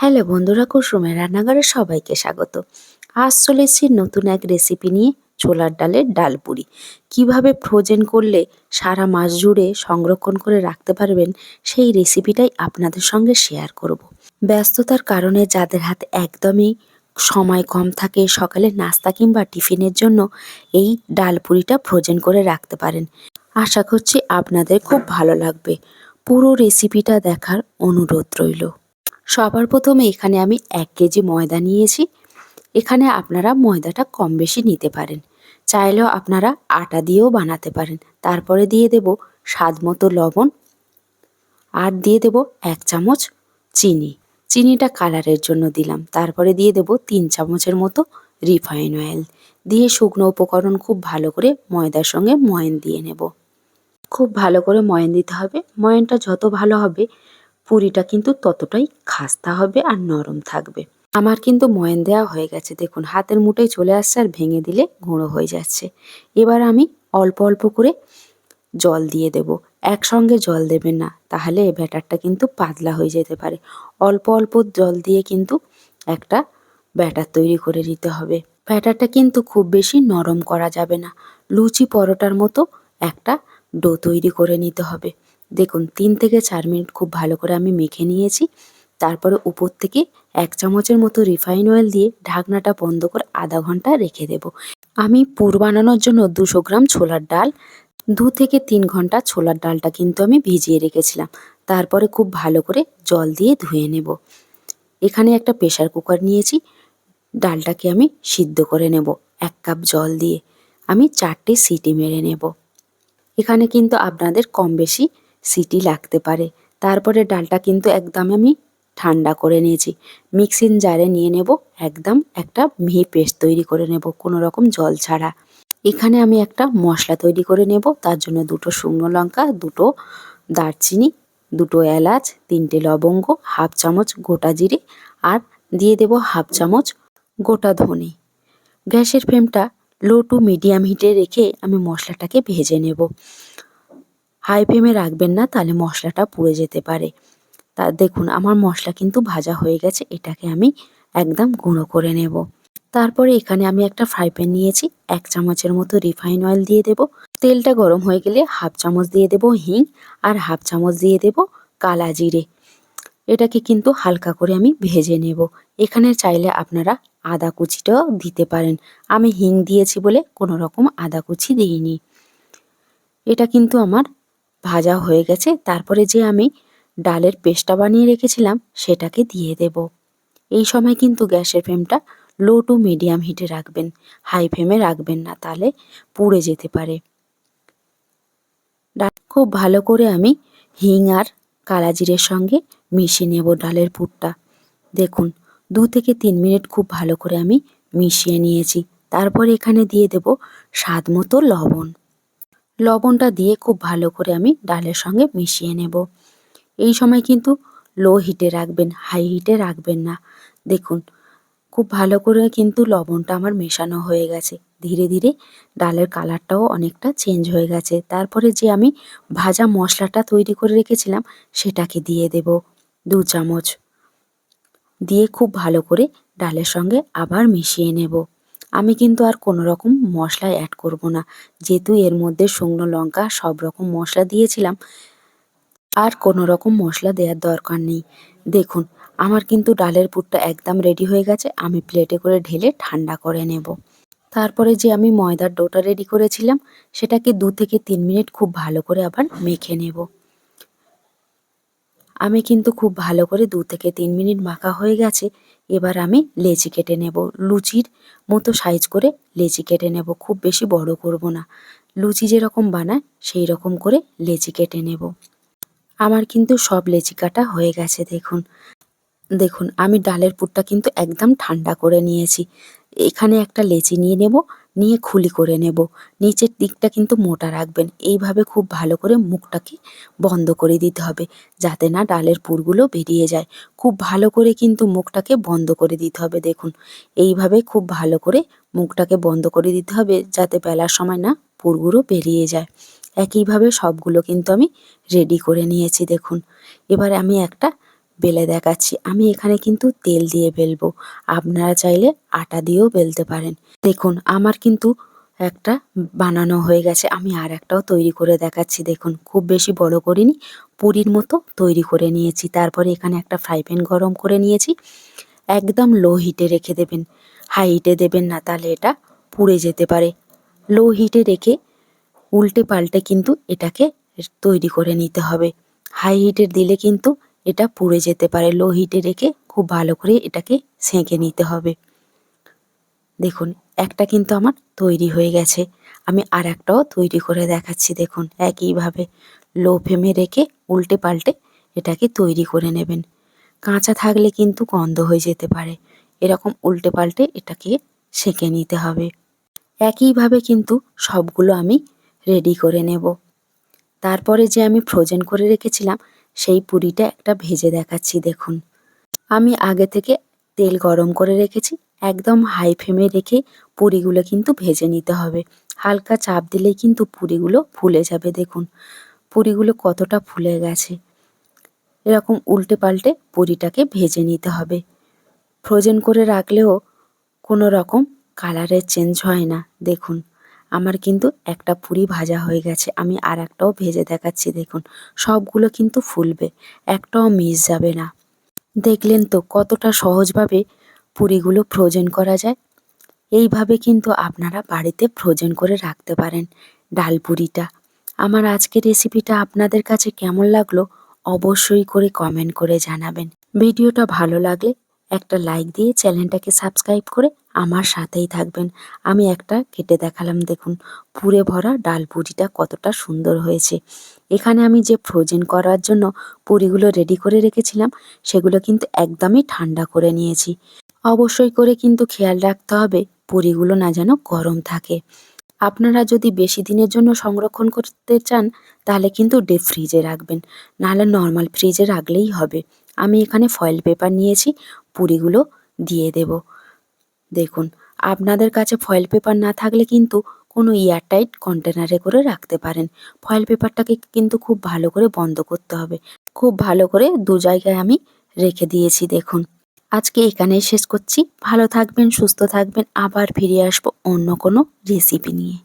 Hello বন্ধুরা, কুসুমের রান্নাঘরে সবাইকে স্বাগত। আজ চলে এসেছি নতুন এক রেসিপি নিয়ে ছোলার ডালের ডাল পুরি। কীভাবে ফ্রোজেন করলে সারা মাস জুড়ে সংরক্ষণ করে রাখতে পারবেন সেই রেসিপিটাই আপনাদের সঙ্গে শেয়ার করব। ব্যস্ততার কারণে যাদের হাতে একদমই সময় কম থাকে, সকালে নাস্তা কিংবা টিফিনের জন্য এই ডাল পুরিটা ফ্রোজেন করে রাখতে পারেন। আশা করছি আপনাদের খুব ভালো লাগবে। পুরো রেসিপিটা দেখার অনুরোধ রইল। সবার প্রথমে এখানে আমি এক কেজি ময়দা নিয়েছি। এখানে আপনারা ময়দাটা কম বেশি নিতে পারেন। চাইলেও আপনারা আটা দিয়েও বানাতে পারেন। তারপরে দিয়ে দেব স্বাদ মতো লবণ। আর দিয়ে দেব এক চামচ চিনি। চিনিটা কালারের জন্য দিলাম। তারপরে দিয়ে দেব তিন চামচের মতো রিফাইন অয়েল। দিয়ে শুকনো উপকরণ খুব ভালো করে ময়দার সঙ্গে ময়ন দিয়ে নেব। খুব ভালো করে ময়ন দিতে হবে। ময়নটা যত ভালো হবে পুরিটা কিন্তু ততটাই খাস্তা হবে আর নরম থাকবে। আমার কিন্তু ময়ন দেওয়া হয়ে গেছে। দেখুন, হাতের মুঠোয় চলে আসছে আর ভেঙে দিলে গুঁড়ো হয়ে যাচ্ছে। এবার আমি অল্প অল্প করে জল দিয়ে দেব। একসঙ্গে জল দেবেন না, তাহলে এই ব্যাটারটা কিন্তু পাতলা হয়ে যেতে পারে। অল্প অল্প জল দিয়ে কিন্তু একটা ব্যাটার তৈরি করে নিতে হবে। ব্যাটারটা কিন্তু খুব বেশি নরম করা যাবে না। লুচি পরোটার মতো একটা ডো তৈরি করে নিতে হবে। দেখুন, তিন থেকে চার মিনিট খুব ভালো করে আমি মেখে নিয়েছি। তারপরে উপর থেকে এক চামচের মতো রিফাইন অয়েল দিয়ে ঢাকনাটা বন্ধ করে আধা ঘণ্টা রেখে দেব। আমি পুর বানানোর জন্য দুশো গ্রাম ছোলার ডাল, দু থেকে তিন ঘণ্টা ছোলার ডালটা কিন্তু আমি ভিজিয়ে রেখেছিলাম। তারপরে খুব ভালো করে জল দিয়ে ধুয়ে নেব। এখানে একটা প্রেশার কুকার নিয়েছি। ডালটাকে আমি সিদ্ধ করে নেব এক কাপ জল দিয়ে। আমি চারটে সিটি মেরে নেব। এখানে কিন্তু আপনাদের কম বেশি সিটি লাগতে পারে। তারপরে ডালটা কিন্তু একদম আমি ঠান্ডা করে নিয়েছি। মিক্সিং জারে নিয়ে নেব, একদম একটা মিহি পেস্ট তৈরি করে নেব, কোনো রকম জল ছাড়া। এখানে আমি একটা মশলা তৈরি করে নেব, তার জন্য দুটো শুকনো লঙ্কা, দুটো দারচিনি, দুটো এলাচ, তিনটে লবঙ্গ, হাফ চামচ গোটা জিরে, আর দিয়ে দেব হাফ চামচ গোটা ধনে। গ্যাসের ফ্লেমটা লো টু মিডিয়াম হিটে রেখে আমি মশলাটাকে ভেজে নেব। হাই ফ্লেমে রাখবেন না, তাহলে মশলাটা পুড়ে যেতে পারে। তা দেখুন, আমার মশলা কিন্তু ভাজা হয়ে গেছে, এটাকে আমি একদম গুঁড়ো করে নেব। তারপরে এখানে আমি একটা ফ্রাই প্যান নিয়েছি, এক চামচের মতো রিফাইন অয়েল দিয়ে দেব। তেলটা গরম হয়ে গেলে হাফ চামচ দিয়ে দেব হিং আর হাফ চামচ দিয়ে দেব কালা জিরে। এটাকে কিন্তু হালকা করে আমি ভেজে নেব। এখানে চাইলে আপনারা আদা কুচিটাও দিতে পারেন। আমি হিং দিয়েছি বলে কোনো রকম আদা কুচি দিইনি। এটা কিন্তু আমার ভাজা হয়ে গেছে, তারপরে যে আমি ডালের পেস্টটা বানিয়ে রেখেছিলাম সেটাকে দিয়ে দেব। এই সময় কিন্তু গ্যাসের ফ্লেমটা লো টু মিডিয়াম হিটে রাখবেন হাই ফ্লেমে রাখবেন না, তাহলে পুড়ে যেতে পারে। ডাল খুব ভালো করে আমি হিং আর কালাজিরের সঙ্গে মিশিয়ে নেব ডালের পুরটা। দেখুন, দু থেকে তিন মিনিট খুব ভালো করে আমি মিশিয়ে নিয়েছি। তারপর এখানে দিয়ে দেব স্বাদ মতো লবণ। লবণটা দিয়ে খুব ভালো করে আমি ডালের সঙ্গে মিশিয়ে নেব। এই সময় কিন্তু লো হিটে রাখবেন হাই হিটে রাখবেন না। দেখুন, খুব ভালো করে কিন্তু লবণটা আমার মেশানো হয়ে গেছে। ধীরে ধীরে ডালের কালারটাও অনেকটা চেঞ্জ হয়ে গেছে। তারপরে যে আমি ভাজা মশলাটা তৈরি করে রেখেছিলাম, সেটাকে দিয়ে দেব দু চামচ। দিয়ে খুব ভালো করে ডালের সঙ্গে আবার মিশিয়ে নেব। আমি কিন্তু আর কোনো রকম মশলা অ্যাড করব না। যেহেতু এর মধ্যে শুকনো লঙ্কা সব রকম মশলা দিয়েছিলাম, আর কোনো রকম মশলা দেওয়ার দরকার নেই। দেখুন, আমার কিন্তু ডালের পুরটা একদম রেডি হয়ে গেছে, আমি প্লেটে করে ঢেলে ঠান্ডা করে নেব। তারপরে যে আমি ময়দার ডোটা রেডি করেছিলাম, সেটাকে দু থেকে তিন মিনিট খুব ভালো করে আবার মেখে নেব। আমি কিন্তু খুব ভালো করে দু থেকে তিন মিনিট মাখা হয়ে গেছে এবার আমি লেচি কেটে নেব। লুচির মতো সাইজ করে লেচি কেটে নেব। খুব বেশি বড় করব না। লুচি যেরকম বানায় সেই রকম করে লেচি কেটে নেব। আমার কিন্তু সব লেচি কাটা হয়ে গেছে, দেখুন। দেখুন, আমি ডালের পুরটা কিন্তু একদম ঠান্ডা করে নিয়েছি। এখানে একটা লেচি নিয়ে নেব। নিয়ে খুলি করে নেব। নিচের দিকটা কিন্তু মোটা রাখবেন। এইভাবে খুব ভালো করে মুখটাকে বন্ধ করে দিতে হবে, যাতে না ডালের পুরগুলো বেরিয়ে যায়। খুব ভালো করে কিন্তু মুখটাকে বন্ধ করে দিতে হবে, দেখুন। এইভাবে খুব ভালো করে মুখটাকে বন্ধ করে দিতে হবে, যাতে বেলার সময় না পুরগুলো বেরিয়ে যায়। একইভাবে সবগুলো কিন্তু আমি রেডি করে নিয়েছি, দেখুন। এবার আমি একটা বেলে দেখাচ্ছি। আমি এখানে কিন্তু তেল দিয়ে বেলবো। আপনারা চাইলে আটা দিয়েও বেলতে পারেন। দেখুন, আমার কিন্তু একটা বানানো হয়ে গেছে। আমি আর একটাও তৈরি করে দেখাচ্ছি। দেখুন, খুব বেশি বড় করিনি, পুরীর মতো তৈরি করে নিয়েছি। তারপরে এখানে একটা ফ্রাই প্যান গরম করে নিয়েছি। একদম লো হিটে রেখে দেবেন। হাই হিটে দেবেন না, তাহলে এটা পুড়ে যেতে পারে। লো হিটে রেখে উল্টে পাল্টে কিন্তু এটাকে তৈরি করে নিতে হবে। হাই হিটে দিলে কিন্তু এটা পুড়ে যেতে পারে। লো হিটে রেখে খুব ভালো করে এটাকে সেঁকে নিতে হবে। দেখুন, একটা কিন্তু আমার তৈরি হয়ে গেছে। আমি আর একটাও তৈরি করে দেখাচ্ছি, দেখুন, একইভাবে লো ফ্লেমে রেখে উল্টে পাল্টে এটাকে তৈরি করে নেবেন। কাঁচা থাকলে কিন্তু গন্ধ হয়ে যেতে পারে। এরকম উল্টে পাল্টে এটাকে সেঁকে নিতে হবে। একইভাবে কিন্তু সবগুলো আমি রেডি করে নেব। তারপরে যে আমি ফ্রোজেন করে রেখেছিলাম সেই পুরিটা একটা ভেজে দেখাচ্ছি, দেখুন। আমি আগে থেকে তেল গরম করে রেখেছি, একদম হাই ফ্লেমে রেখে পুরিগুলো কিন্তু ভেজে নিতে হবে। হালকা চাপ দিলেই কিন্তু পুরিগুলো ফুলে যাবে, দেখুন। পুরিগুলো কতটা ফুলে গেছে। এরকম উল্টে পাল্টে পুরিটাকে ভেজে নিতে হবে। ফ্রোজেন করে রাখলেও কোনো রকম কালারের চেঞ্জ হয় না, দেখুন। আমার কিন্তু একটা পুরি ভাজা হয়ে গেছে। আমি আর একটাও ভেজে দেখাচ্ছি, দেখুন। সবগুলো কিন্তু ফুলবে, একটাও মিস যাবে না। দেখলেন তো কতটা সহজভাবে পুরিগুলো ফ্রোজেন করা যায়? এইভাবে কিন্তু আপনারা বাড়িতে ফ্রোজেন করে রাখতে পারেন ডাল পুরিটা। আমার আজকের রেসিপিটা আপনাদের কাছে কেমন লাগল অবশ্যই করে কমেন্ট করে জানাবেন। ভিডিওটা ভালো লাগলে একটা লাইক দিয়ে চ্যানেলটাকে সাবস্ক্রাইব করে আমার সাথেই থাকবেন। আমি একটা কেটে দেখালাম, দেখুন। পুরে ভরা ডাল পুরিটা কতটা সুন্দর হয়েছে। এখানে আমি যে ফ্রোজেন করার জন্য পুরিগুলো রেডি করে রেখেছিলাম, সেগুলো কিন্তু একদমই ঠান্ডা করে নিয়েছি। অবশ্যই করে কিন্তু খেয়াল রাখতে হবে, পুরিগুলো না যেন গরম থাকে। আপনারা যদি বেশি দিনের জন্য সংরক্ষণ করতে চান, তাহলে কিন্তু ডিপ ফ্রিজে রাখবেন। নাহলে নর্মাল ফ্রিজে রাখলেই হবে। আমি এখানে ফয়েল পেপার নিয়েছি, পুরিগুলো দিয়ে দেব। দেখুন, আপনাদের কাছে ফয়েল পেপার না থাকলে কিন্তু কোনো এয়ারটাইট কন্টেনারে করে রাখতে পারেন। ফয়েল পেপারটাকে কিন্তু খুব ভালো করে বন্ধ করতে হবে। খুব ভালো করে দু জায়গায় আমি রেখে দিয়েছি, দেখুন। আজকে এখানেই শেষ করছি। ভালো থাকবেন, সুস্থ থাকবেন। আবার ফিরে আসব অন্য কোনো রেসিপি নিয়ে।